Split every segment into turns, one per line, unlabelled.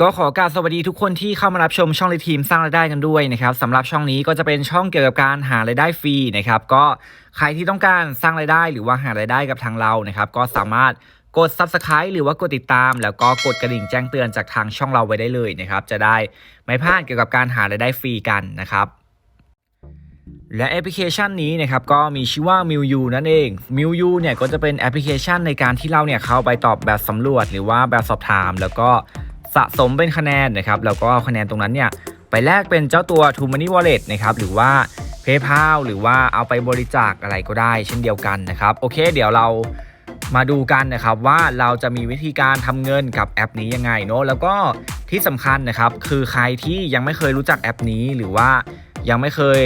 ก็ขอการสวัสดีทุกคนที่เข้ามารับชมช่องเลทีมสร้างรายได้กันด้วยนะครับสำหรับช่องนี้ก็จะเป็นช่องเกี่ยวกับการหารายได้ฟรีนะครับก็ใครที่ต้องการสร้างรายได้หรือว่าหารายได้กับทางเรานะครับก็สามารถกด Subscribe หรือว่ากดติดตาม แล้วก็กดกระดิ่งแจ้งเตือนจากทางช่องเราไว้ได้เลยนะครับจะได้ไม่พลาดเกี่ยวกับการหารายได้ฟรีกันนะครับและแอปพลิเคชันนี้นะครับก็มีชื่อว่า m i l u นั่นเอง m i l u เนี่ยก็จะเป็นแอปพลิเคชันในการที่เราเนี่ยเข้าไปตอบแบบสำรวจ หรือว่าแบบสอบถาม แล้วก็ สะสมเป็นคะแนนนะครับแล้วก็เอาคะแนนตรงนั้นเนี่ยไปแลกเป็นเจ้าตัว t o Money Wallet นะครับหรือว่า PayPal หรือว่าเอาไปบริจาคอะไรก็ได้ เช่นเดียวกันนะครับโอเค เดี๋ยวเรามาดูกันนะครับว่าเราจะมีวิธีการทำเงินกับแอปนี้ยังไงเนาะแล้วก็ที่สำคัญนะครับคือใครที่ยังไม่เคยรู้จักแอปนี้หรือว่ายังไม่เคย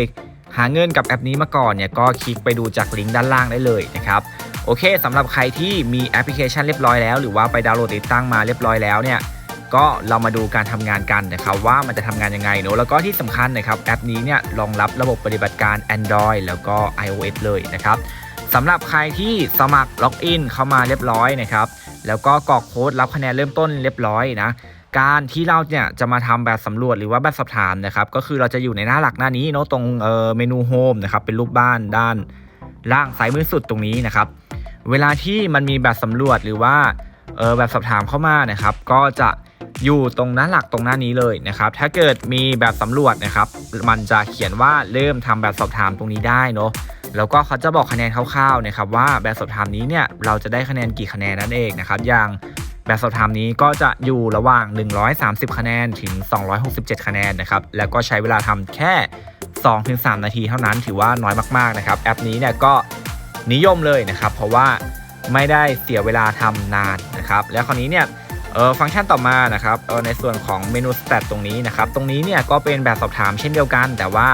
หาเงินกับแอปนี้มาก่อนเนี่ยก็คลิกไปดูจากลิงก์ด้านล่างได้เลยนะครับโอเคสำหรับใครที่มีแอปพลิเคชันเรียบร้อยแล้ว หรือว่าไปดาวน์โหลดติดตั้งมาเรียบร้อยแล้วเนี่ย ก็เรามาดูการทำงานกันนะครับว่ามันจะทำงานยังไงเนอะแล้วก็ที่สำคัญนะครับแอปนี้เนี่ยรองรับระบบปฏิบัติการ Android แล้วก็ iOS เลยนะครับสำหรับใครที่สมัครล็อกอินเข้ามาเรียบร้อยนะครับแล้วก็กรอกโค้ดรับคะแนนเริ่มต้นเรียบร้อยนะการที่เราเนี่ยจะมาทำแบบสำรวจหรือว่าแบบสอบถามนะครับก็คือเราจะอยู่ในหน้าหลักหน้านี้เนาะตรงเมนูโฮมนะครับเป็นรูปบ้านด้านล่างซ้ายมือสุดตรงนี้นะครับเวลาที่มันมีแบบสำรวจหรือว่าแบบสอบถามเข้ามานะครับ ก็จะ อยู่ตรงหน้าหลักตรงหน้านี้เลยนะครับถ้าเกิดมีแบบสำรวจนะครับมันจะเขียนว่าเริ่มทำแบบสอบถามตรงนี้ได้เนาะแล้วก็เขาจะบอกคะแนนคร่าวๆนะครับว่าแบบสอบถามนี้เนี่ยเราจะได้คะแนนกี่คะแนนนั่นเองนะครับอย่างแบบสอบถามนี้ก็จะอยู่ระหว่าง 130 คะแนนถึง 267 คะแนนนะครับแล้วก็ใช้เวลาทำแค่ 2-3 นาทีเท่านั้นถือว่าน้อยมากๆนะครับแอปนี้เนี่ยก็นิยมเลยนะครับ เพราะว่าไม่ได้เสียเวลาทำนานนะครับ แล้วคราวนี้เนี่ย ออฟังก์ชันต่อมานะครับเออในส่วนของเมนูสเตตตรงนี้นะครับ ตรงนี้เนี่ยก็เป็นแบบสอบถามเช่นเดียวกัน แต่ว่า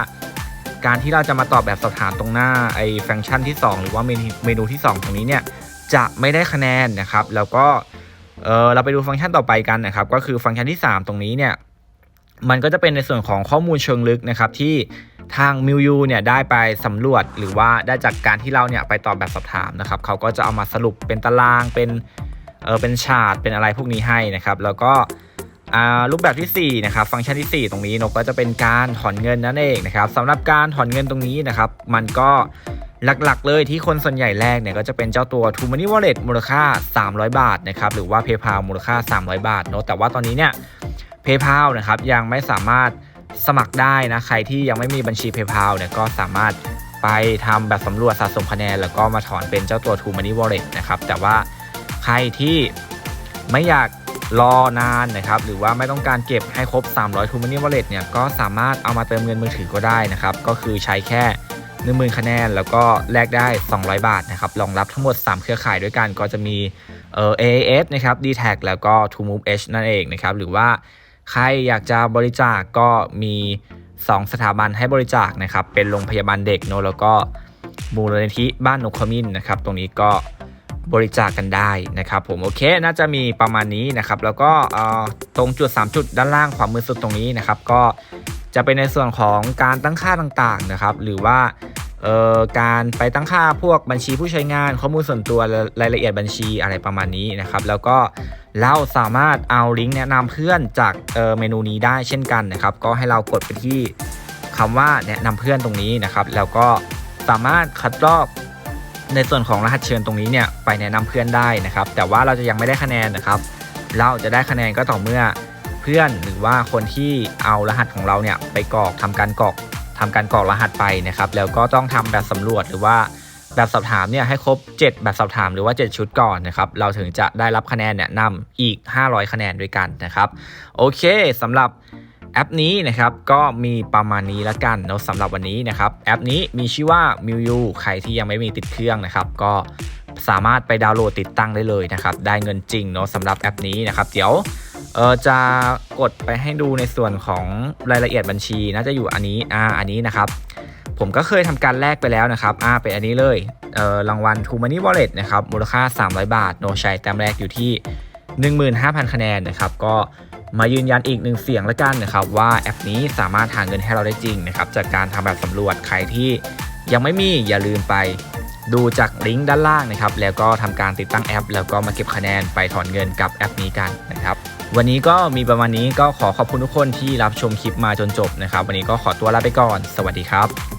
การที่เราจะมาตอบแบบสอบถามตรงหน้าไอ้ฟังก์ชันที่ 2 หรือว่าเมนูเมนูที่ 2 ตรงนี้เนี่ยจะไม่ได้คะแนนนะครับ แล้วก็เออเราไปดูฟังก์ชันต่อไปกันนะครับ ก็คือฟังก์ชันที่ 3 ตรงนี้เนี่ยมันก็จะเป็นในส่วนของข้อมูลเชิงลึกนะครับที่ทางมิวยูเนี่ยได้ไปสำรวจหรือว่าได้จากการที่เราเนี่ยไปตอบแบบสอบถามนะครับเขาก็จะเอามาสรุปเป็นตารางเป็น เออเป็นชาร์ตเป็นอะไรพวกนี้ให้นะครับ แล้วก็อ่ารูปแบบที่4นะครับฟังก์ชันที่ 4 ตรงนี้นกก็จะเป็นการถอนเงินนั่นเองนะครับสำหรับการถอนเงินตรงนี้นะครับ มันก็หลักๆ เลยที่คนส่วนใหญ่แรกเนี่ยก็จะเป็นเจ้าตัว t o Money Wallet มูลค่า 300 บาทนะครับหรือว่า PayPal มูลค่า 300 บาทเนาะแต่ว่าตอนนี้เนี่ย PayPal นะครับยังไม่สามารถสมัครได้นะใครที่ยังไม่มีบัญชี PayPal เนี่ยก็สามารถไปทำแบบสำรวจสะสมคะแนน แล้วก็มาถอนเป็นเจ้าตัว t o Money Wallet นะครับแต่ว่า ใครที่ไม่อยากรอนานนะครับ หรือว่าไม่ต้องการเก็บให้ครบ 300 t o Money Wallet เนี่ยก็สามารถเอามาเติมเงินมือถือก็ได้นะครับ ก็คือใช้แค่ 10,000 คะแนน แล้วก็แลกได้ 200 บาทนะครับรองรับทั้งหมด 3 เครือข่ายด้วยกันก็จะมีเอ่อ AAS นะครับ d t a c แล้วก็ t o Move H นั่นเองนะครับ หรือว่าใครอยากจะบริจาคก็มี 2 สถาบันให้บริจาคนะครับ เป็นโรงพยาบาลเด็กเนแล้วก็มูลนิธิบ้านนกขมิ้นนะครับ ตรงนี้ก็ บริจาคกันได้นะครับผมโอเคน่าจะมีประมาณนี้นะครับแล้วก็ตรงจุด 3 จุดด้านล่างขวามือสุดตรงนี้นะครับก็จะเป็นในส่วนของการตั้งค่าต่างๆนะครับหรือว่าการไปตั้งค่าพวกบัญชีผู้ใช้งานข้อมูลส่วนตัวรายละเอียดบัญชีอะไรประมาณนี้นะครับแล้วก็เราสามารถเอาลิงก์แนะนำเพื่อนจากเเมนูนี้ได้เช่นกันนะครับก็ให้เรากดไปที่คำว่าแนะนำเพื่อนตรงนี้นะครับแล้วก็สามารถคัดลอก ในส่วนของรหัสเชิญตรงนี้เนี่ยไปแนะนำเพื่อนได้นะครับ แต่ว่าเราจะยังไม่ได้คะแนนนะครับ เราจะได้คะแนนก็ต่อเมื่อเพื่อนหรือว่าคนที่เอารหัสของเราเนี่ยไปกรอกทำการกรอกทำการกรอกรหัสไปนะครับ แล้วก็ต้องทำแบบสำรวจหรือว่าแบบสอบถามเนี่ยให้ครบ 7 แบบสอบถามหรือว่า 7 ชุดก่อนนะครับ เราถึงจะได้รับคะแนนเนี่ยนำอีก 500 คะแนนด้วยกันนะครับ โอเคสำหรับ แอปนี้นะครับก็มีประมาณนี้ล้วกันเนาะสำหรับวันนี้นะครับแอปนี้มีชื่อว่า m i u ใครที่ยังไม่มีติดเครื่องนะครับ ก็สามารถไปดาวน์โหลดติดตั้งได้เลยนะครับได้เงินจริงเนาะสำหรับแอปนี้นะครับ เดี๋ยวเออจะกดไปให้ดูในส่วนของรายละเอียดบัญชีน่าจะอยู่อันนี้อ่าอันนี้นะครับ ผมก็เคยทำการแลกไปแล้วนะครับอ่าเป็นอันนี้เลยเออรางวัล t o Money Wallet นะครับมูลค่า 300 บาทโนชัยแต้มแรกอยู่ที่ 15,000 คะแนนนะครับก็มายืนยันอีกหนึ่งเสียงแล้วกันนะครับว่าแอปนี้สามารถหาเงินให้เราได้จริงนะครับจากการทำแบบสำรวจใครที่ยังไม่มีอย่าลืมไปดูจากลิงก์ด้านล่างนะครับแล้วก็ทำการติดตั้งแอป แล้วก็มาเก็บคะแนนไปถอนเงินกับแอปนี้กันนะครับวันนี้ก็มีประมาณนี้ก็ขอขอบคุณทุกคนที่รับชมคลิปมาจนจบนะครับ วันนี้ก็ขอตัวลาไปก่อน สวัสดีครับ